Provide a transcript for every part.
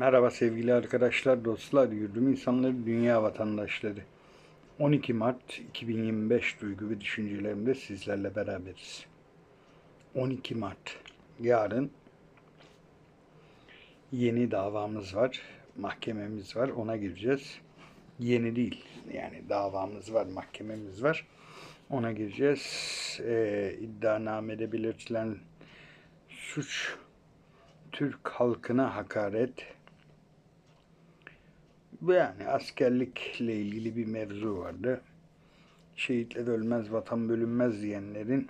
Merhaba sevgili arkadaşlar, dostlar, yurdum insanları, dünya vatandaşları. 12 Mart 2025 duygu ve düşüncelerimde sizlerle beraberiz. 12 Mart, yarın yeni davamız var, mahkememiz var, ona gireceğiz. Yeni değil, yani davamız var, mahkememiz var. Ona gireceğiz. Ee, iddianamede belirtilen suç Türk halkına hakaret, yani askerlikle ilgili bir mevzu vardı. Şehitler ölmez, vatan bölünmez diyenlerin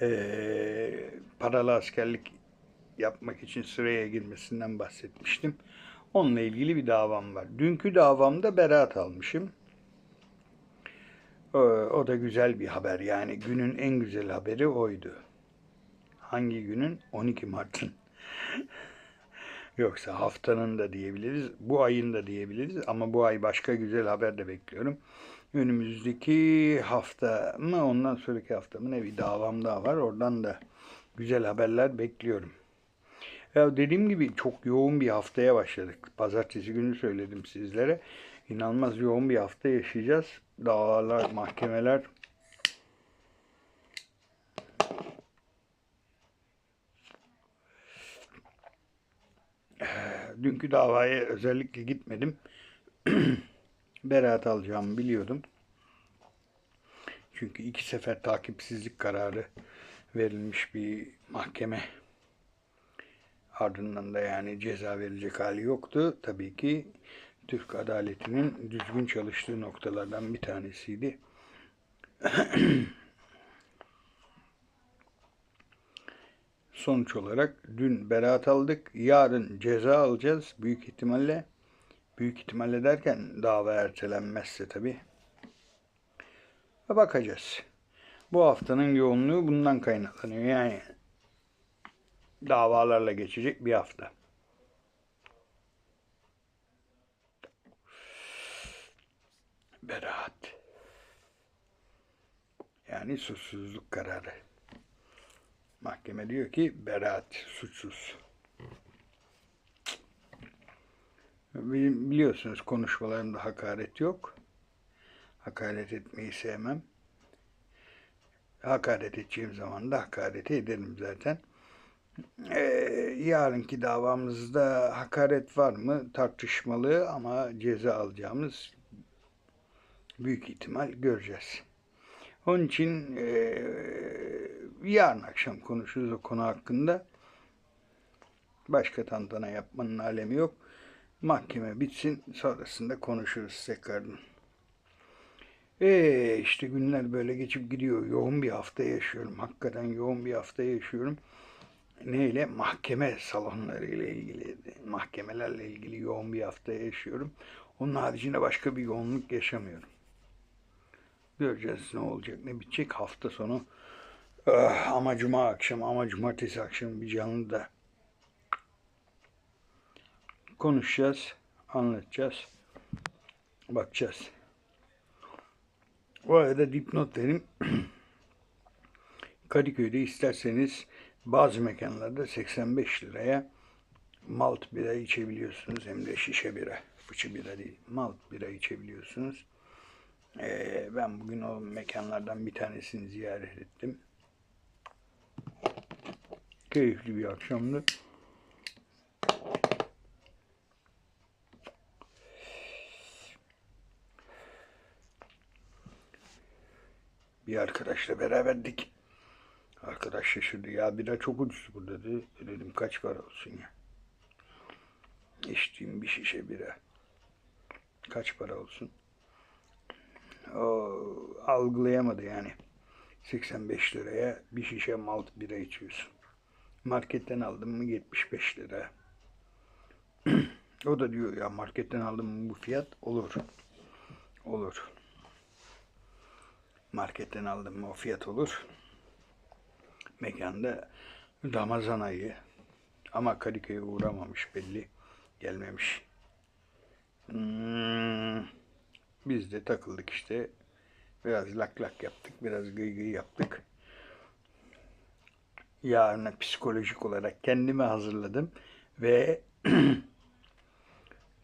eee, paralı askerlik yapmak için sıraya girmesinden bahsetmiştim. Onunla ilgili bir davam var. Dünkü davamda beraat almışım. O, o da güzel bir haber. Yani günün en güzel haberi oydu. Hangi günün? 12 Mart'ın. Yoksa haftanın da diyebiliriz, bu ayın da diyebiliriz ama bu ay başka güzel haber de bekliyorum. Önümüzdeki hafta mı ondan sonraki hafta mı ne bir davam daha var. Oradan da güzel haberler bekliyorum. Ya dediğim gibi çok yoğun bir haftaya başladık. Pazartesi günü söyledim sizlere. İnanılmaz yoğun bir hafta yaşayacağız. Davalar, mahkemeler, dünkü davaya özellikle gitmedim. Beraat alacağımı biliyordum. Çünkü iki sefer takipsizlik kararı verilmiş bir mahkeme. Ardından da yani ceza verilecek hali yoktu. Tabii ki Türk adaletinin düzgün çalıştığı noktalardan bir tanesiydi. Sonuç olarak dün beraat aldık. Yarın ceza alacağız büyük ihtimalle. Büyük ihtimalle derken dava ertelenmezse tabii. Bakacağız. Bu haftanın yoğunluğu bundan kaynaklanıyor. Yani davalarla geçecek bir hafta. Beraat. Yani suçsuzluk kararı. Mahkeme diyor ki beraat, suçsuz. Bili- Biliyorsunuz konuşmalarımda hakaret yok. Hakaret etmeyi sevmem. Hakaret edeceğim zaman da hakareti ederim zaten. Ee, yarınki davamızda hakaret var mı tartışmalı ama ceza alacağımız büyük ihtimal göreceğiz. Onun için eee, yarın akşam konuşuruz o konu hakkında. Başka tantana yapmanın alemi yok. Mahkeme bitsin sonrasında konuşuruz tekrardan. Ee, işte günler böyle geçip gidiyor. Yoğun bir hafta yaşıyorum. Hakikaten yoğun bir hafta yaşıyorum. Neyle? Mahkeme salonları ile ilgili, mahkemelerle ilgili yoğun bir hafta yaşıyorum. Onun haricinde başka bir yoğunluk yaşamıyorum. Göreceğiz ne olacak ne bitecek hafta sonu. Ah, ama cuma akşam ama cumartesi akşam bir canlı da konuşacağız, anlatacağız, bakacağız. Bu arada dipnot vereyim. Kadıköy'de isterseniz bazı mekanlarda 85 liraya malt bira içebiliyorsunuz. Hem de şişe bira. Fıçı bira değil. Malt bira içebiliyorsunuz. Ee, ben bugün o mekanlardan bir tanesini ziyaret ettim. Keyifli bir akşamdı. Bir arkadaşla beraberdik. Arkadaş şaşırdı. Ya bira çok ucuz burada dedi. E Dedim kaç para olsun ya. İçtiğim bir şişe bira. Kaç para olsun? O algılayamadı yani. 85 liraya bir şişe malt bira içiyorsun. Marketten aldım mı 75 lira. o da diyor ya marketten aldım mı bu fiyat olur. Olur. Marketten aldım mı o fiyat olur. Mekanda Ramazan ayı ama Kadıköy'e uğramamış belli. Gelmemiş. Hmm, biz de takıldık işte. Biraz lak lak yaptık. Biraz gıy gıy yaptık. yarına psikolojik olarak kendimi hazırladım ve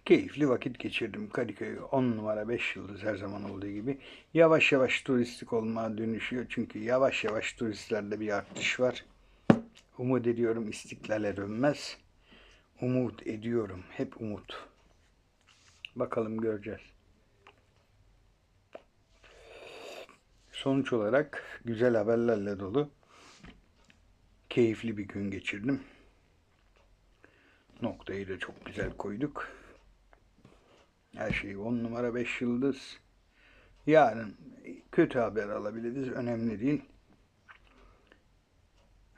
keyifli vakit geçirdim. Kadıköy 10 numara 5 yıldız her zaman olduğu gibi. Yavaş yavaş turistik olmaya dönüşüyor. Çünkü yavaş yavaş turistlerde bir artış var. Umut ediyorum istiklale dönmez. Umut ediyorum. Hep umut. Bakalım göreceğiz. Sonuç olarak güzel haberlerle dolu keyifli bir gün geçirdim. Noktayı da çok güzel koyduk. Her şey 10 numara 5 yıldız. Yarın kötü haber alabiliriz. Önemli değil.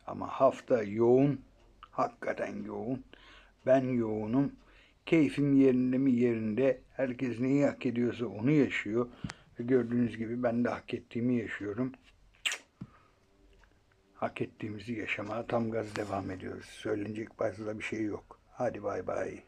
Ama hafta yoğun. Hakikaten yoğun. Ben yoğunum. Keyfim yerinde mi yerinde. Herkes neyi hak ediyorsa onu yaşıyor. Gördüğünüz gibi ben de hak ettiğimi yaşıyorum. Hak ettiğimizi yaşamaya tam gaz devam ediyoruz. Söylenecek fazla bir şey yok. Hadi bay bay.